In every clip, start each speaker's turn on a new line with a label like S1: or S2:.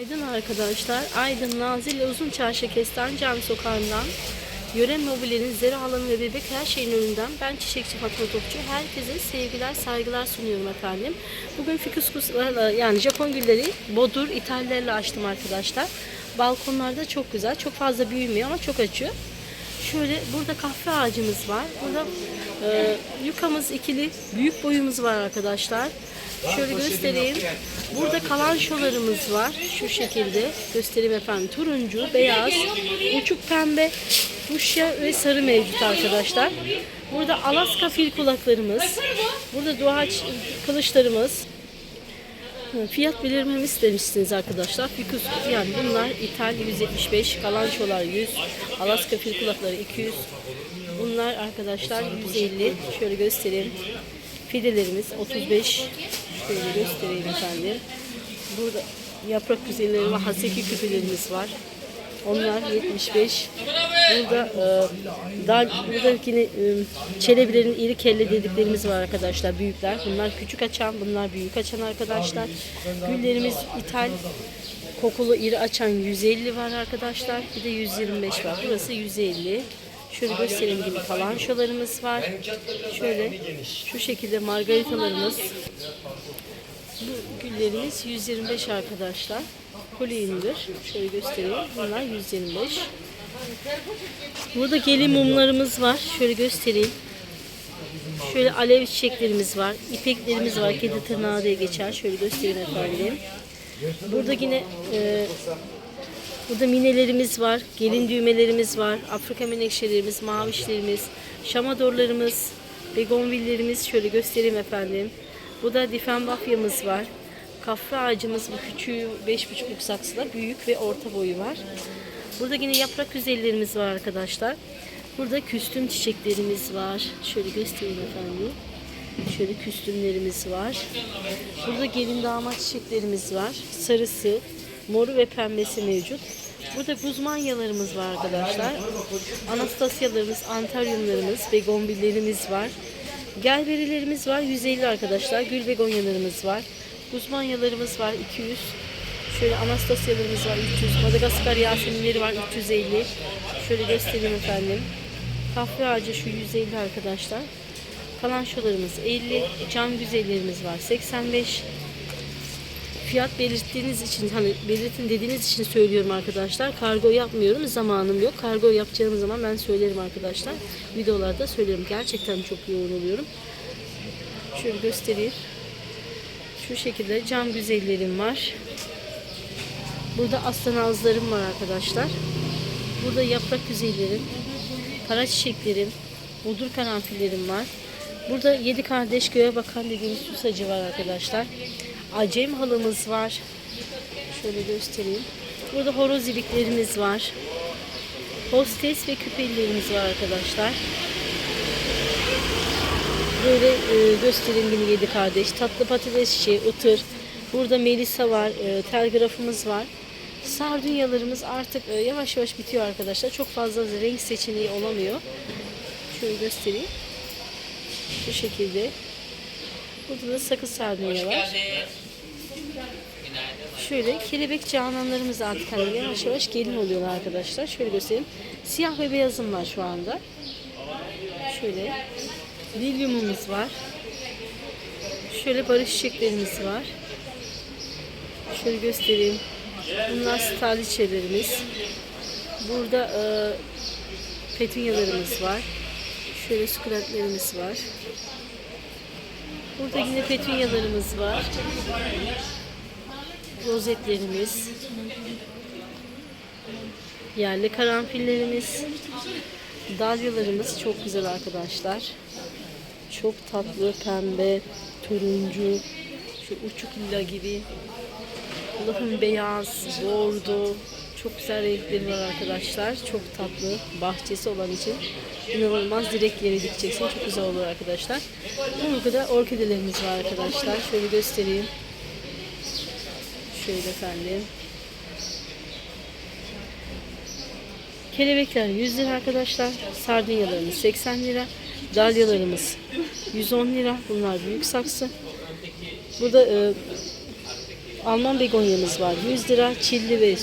S1: Aydın arkadaşlar, Aydın Nazilli Uzun Çarşı Kestane Cami Sokağı'ndan Yöre Mobilya'nın zera alanı ve bebek her şeyin önünden ben Çiçekçi Fatma Topçu. Herkese sevgiler, saygılar sunuyorum efendim. Bugün fikuskuslarla yani Japon gülleri bodur, ithallerle açtım arkadaşlar. Balkonlarda çok güzel, çok fazla büyümüyor ama çok açıyor. Şöyle burada kahve ağacımız var. Burada e, yukamız ikili, büyük boyumuz var arkadaşlar. Şöyle göstereyim. Burada kalançolarımız var. Şu şekilde göstereyim efendim. Turuncu, beyaz, uçuk pembe, fuşya ve sarı mevcut arkadaşlar. Burada Alaska fil kulaklarımız. Burada doğaç kılıçlarımız. Fiyat belirmemi istemişsiniz arkadaşlar. Yani bunlar İthal 175, kalançolar 100, Alaska fil kulakları 200. Bunlar arkadaşlar 150. Şöyle göstereyim. Fidelerimiz 35. Şöyle göstereyim efendim. Burada yaprak güzelleri ve haseki küpelerimiz var. Onlar 75. Burada e, dal, burada yine e, çelebilerin iri kelle dediklerimiz var arkadaşlar. Büyükler. Bunlar küçük açan, bunlar büyük açan arkadaşlar. Güllerimiz ithal kokulu iri açan 150 var arkadaşlar. Bir de 125 var. Burası 150. Şöyle göstereyim gibi kalançolarımız var. Şöyle şu şekilde margaritalarımız. Bu güllerimiz 125 arkadaşlar. Koliyindir. Şöyle göstereyim. Bunlar 125. Burada gelin mumlarımız var. Şöyle göstereyim. Şöyle alev çiçeklerimiz var. İpeklerimiz var. Kedi tırnağı diye geçer. Şöyle göstereyim efendim. Burada yine e, burada minelerimiz var. Gelin düğmelerimiz var. Afrika menekşelerimiz, mavişlerimiz, şamadorlarımız, begonvillerimiz. Şöyle göstereyim efendim. Bu da difenbafyamız var. Kahve ağacımız bu küçüğü 5,5 saksıda büyük ve orta boyu var. Burada yine yaprak güzellerimiz var arkadaşlar. Burada küstüm çiçeklerimiz var. Şöyle göstereyim efendim. Şöyle küstümlerimiz var. Burada gelin damat çiçeklerimiz var. Sarısı, moru ve pembesi mevcut. Burada guzmanyalarımız var arkadaşlar. Anastasyalarımız, antaryumlarımız, begonvillerimiz var. Gelberilerimiz var 150 arkadaşlar. Gül begonyalarımız var. Guzmanyalarımız var 200. Şöyle Anastasyalarımız var 300. Madagaskar yaseminleri var 350. Şöyle göstereyim efendim. Kahve ağacı şu 150 arkadaşlar. Kalançolarımız 50. Cam güzellerimiz var 85. Fiyat belirttiğiniz için hani belirtin dediğiniz için söylüyorum arkadaşlar. Kargo yapmıyorum. Zamanım yok. Kargo yapacağım zaman ben söylerim arkadaşlar. Videolarda söylerim. Gerçekten çok yoğun oluyorum. Şöyle göstereyim. Şu şekilde cam güzellerim var. Burada aslan ağızlarım var arkadaşlar. Burada yaprak güzellerim, kara çiçeklerim, budur karanfillerim var. Burada yedi kardeş göğe bakan dediğimiz susacı var arkadaşlar. Acem halımız var. Şöyle göstereyim. Burada horoz iliklerimiz var. Hostes ve küpelilerimiz var arkadaşlar. Böyle e, göstereyim yine yedi kardeş. Tatlı patates çiçeği, ıtır. Burada melisa var, e, telgrafımız var. Sardunyalarımız artık e, yavaş yavaş bitiyor arkadaşlar. Çok fazla renk seçeneği olamıyor. Şöyle göstereyim. Bu şekilde. Burada da sakız sardunya var. Şöyle kelebek cananlarımız artık hani yavaş yavaş gelin oluyorlar arkadaşlar. Şöyle göstereyim. Siyah ve beyazım var şu anda. Şöyle. Lilyumumuz var. Şöyle barış çiçeklerimiz var. Şöyle göstereyim. Bunlar staliçelerimiz. Burada e, petunyalarımız var. Şöyle sukulentlerimiz var. Burada yine petunyalarımız var. Rozetlerimiz. Yerli karanfillerimiz. Dalyalarımız çok güzel arkadaşlar. Çok tatlı pembe, turuncu, şu uçuk lila gibi. Allah'ın beyaz, bordo, çok güzel renkleri var arkadaşlar. Çok tatlı, bahçesi olan için inanılmaz direkt yere dikeceksin. Çok güzel olur arkadaşlar. Burada orkidelerimiz var arkadaşlar. Şöyle göstereyim. Şöyle efendim. Kelebekler 100 lira arkadaşlar. Sardunyalarımız 80 lira. Dalyalarımız 110 lira. Bunlar büyük saksı. Burada e, Alman begonyamız var 100 lira. Çilli ve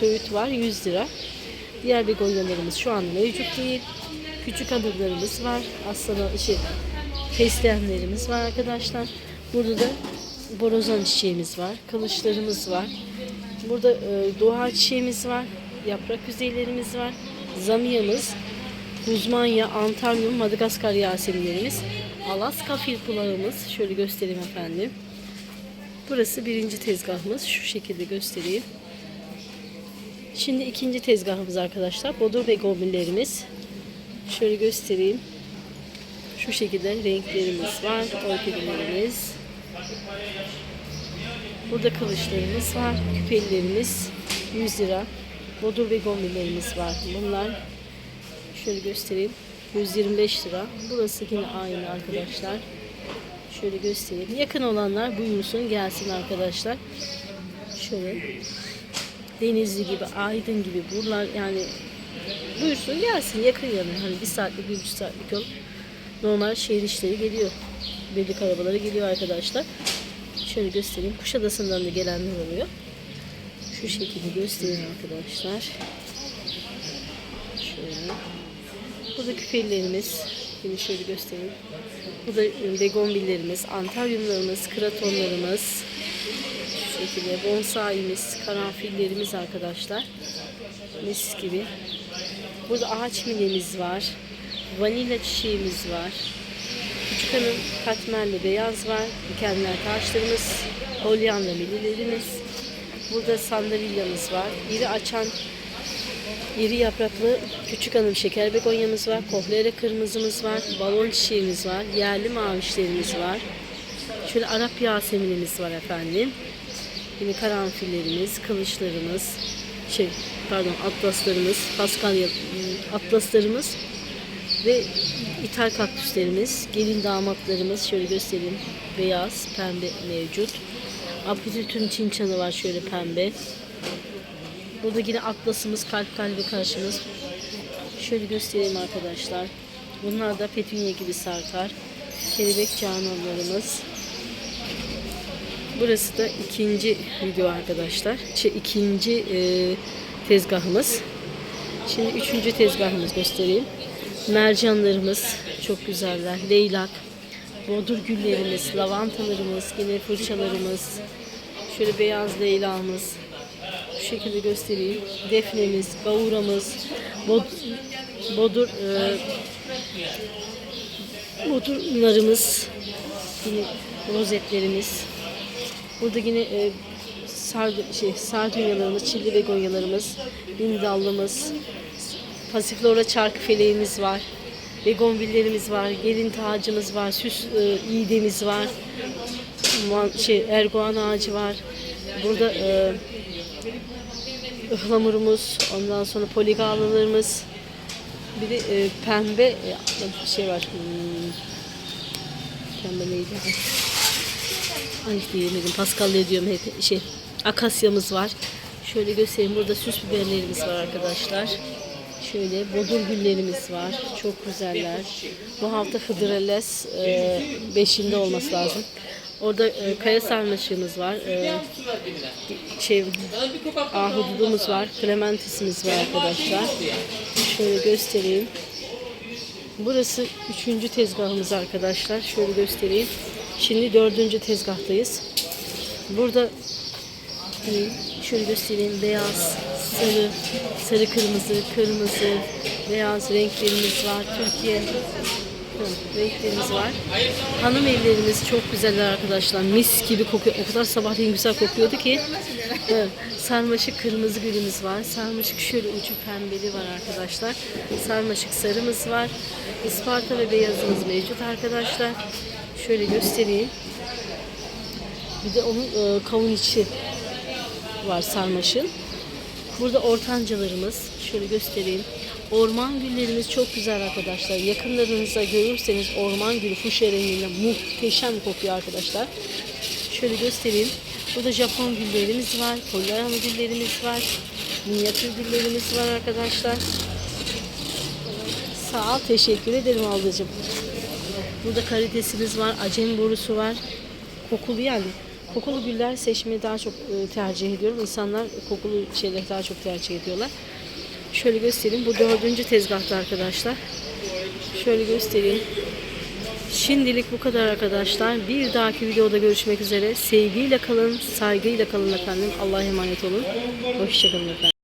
S1: söğüt var 100 lira. Diğer begonyalarımız şu an mevcut değil. Küçük adımlarımız var. Aslında şey, fesleğenlerimiz var arkadaşlar. Burada da borazan çiçeğimiz var. Kılıçlarımız var. Burada e, doğa çiçeğimiz var. Yaprak yüzeylerimiz var. Zamiyamız, Guzmanya, Antalyum, Madagaskar yaseminlerimiz. Alaska filpulağımız. Şöyle göstereyim efendim. Burası birinci tezgahımız. Şu şekilde göstereyim. Şimdi ikinci tezgahımız arkadaşlar. Bodur ve goblinlerimiz. Şöyle göstereyim. Şu şekilde renklerimiz var. Orkidelerimiz. Burada kılıçlarımız var. Küpelilerimiz 100 lira. Bodur ve gombilerimiz var. Bunlar şöyle göstereyim. 125 lira. Burası yine aynı arkadaşlar. Şöyle göstereyim. Yakın olanlar buyursun gelsin arkadaşlar. Şöyle Denizli gibi, Aydın gibi buralar yani buyursun gelsin yakın yani. Hani bir saatlik, bir buçuk saatlik yol. Normal şehir işleri geliyor. Birlik arabaları geliyor arkadaşlar. Şöyle göstereyim. Kuşadası'ndan da gelenler oluyor. Şu şekilde göstereyim arkadaşlar. Şöyle. Burada küpelilerimiz. Yine şöyle göstereyim. Burada begonbillerimiz, antaryumlarımız, kratonlarımız. Şu şekilde bonsaimiz, karanfillerimiz arkadaşlar. Mis gibi. Burada ağaç milemiz var. Vanilya çiçeğimiz var. Küçük hanım katmerli beyaz var. Dikenler taşlarımız. Hollanda mililerimiz. Burada sandalilyamız var. İri açan iri yapraklı küçük hanım şeker begonyamız var. Kohlere kırmızımız var. Balon çiçeğimiz var. Yerli mavişlerimiz var. Şöyle Arap yaseminimiz var efendim. Yine karanfillerimiz, kılıçlarımız, şey pardon atlaslarımız, paskalya atlaslarımız ve ithal kaktüslerimiz, gelin damatlarımız şöyle göstereyim. Beyaz, pembe mevcut. Apitütün çinçanı var şöyle pembe. Burada yine atlasımız, kalp kalbi karşımız. Şöyle göstereyim arkadaşlar. Bunlar da petunya gibi sartar. Kelebek cananlarımız. Burası da ikinci video arkadaşlar. Şey, ikinci e, tezgahımız. Şimdi üçüncü tezgahımız göstereyim. Mercanlarımız çok güzeller. Leylak, bodur güllerimiz, lavantalarımız, yine fırçalarımız. Şöyle beyaz leylağımız. Şu şekilde göstereyim. Defnemiz, gavuramız, bod, bodur e, bodurlarımız, yine rozetlerimiz. Burada yine e, sard şey, sardunyalarımız, çilli begonyalarımız, bindallımız, pasiflora çarkı feleğimiz var. Begonvillerimiz var, gelin tacımız var, süs e, iğdemiz var. Man, şey, erguvan ağacı var. Burada e, ıhlamurumuz, ondan sonra poligalılarımız, bir de e, pembe e, şey var. Hmm, pembe neydi? Ay diyemedim. Paskalya diyorum. Şey, akasyamız var. Şöyle göstereyim. Burada süs biberlerimiz var arkadaşlar. Şöyle bodur güllerimiz var. Çok güzeller. Bu hafta Hıdrellez e, beşinde olması lazım. Orada e, kaya sarmaşığımız var. E, şey ahududumuz var. Klementisimiz var arkadaşlar. Şöyle göstereyim. Burası üçüncü tezgahımız arkadaşlar. Şöyle göstereyim. Şimdi dördüncü tezgahtayız. Burada şöyle göstereyim. Beyaz, sarı, sarı kırmızı, kırmızı, beyaz renklerimiz var. Türkiye renklerimiz var. Hanım evlerimiz çok güzeller arkadaşlar. Mis gibi kokuyor. O kadar sabahleyin güzel kokuyordu ki. Sarmaşık kırmızı gülümüz var. Sarmaşık şöyle ucu pembeli var arkadaşlar. Sarmaşık sarımız var. Isparta ve beyazımız mevcut arkadaşlar. Şöyle göstereyim. Bir de onun e, kavun içi var sarmaşın. Burada ortancalarımız. Şöyle göstereyim. Orman güllerimiz çok güzel arkadaşlar. Yakınlarınızda görürseniz orman gülü fuşya renginde muhteşem kokuyor arkadaşlar. Şöyle göstereyim. Burada Japon güllerimiz var. Polyarama güllerimiz var. Minyatür güllerimiz var arkadaşlar. Sağ ol. Teşekkür ederim ablacığım. Burada karidesimiz var. Acem borusu var. Kokulu yani. Kokulu güller seçmeyi daha çok e, tercih ediyorum. İnsanlar kokulu şeyleri daha çok tercih ediyorlar. Şöyle göstereyim. Bu dördüncü tezgahta arkadaşlar. Şöyle göstereyim. Şimdilik bu kadar arkadaşlar. Bir dahaki videoda görüşmek üzere. Sevgiyle kalın, saygıyla kalın efendim. Allah'a emanet olun. Hoşçakalın efendim.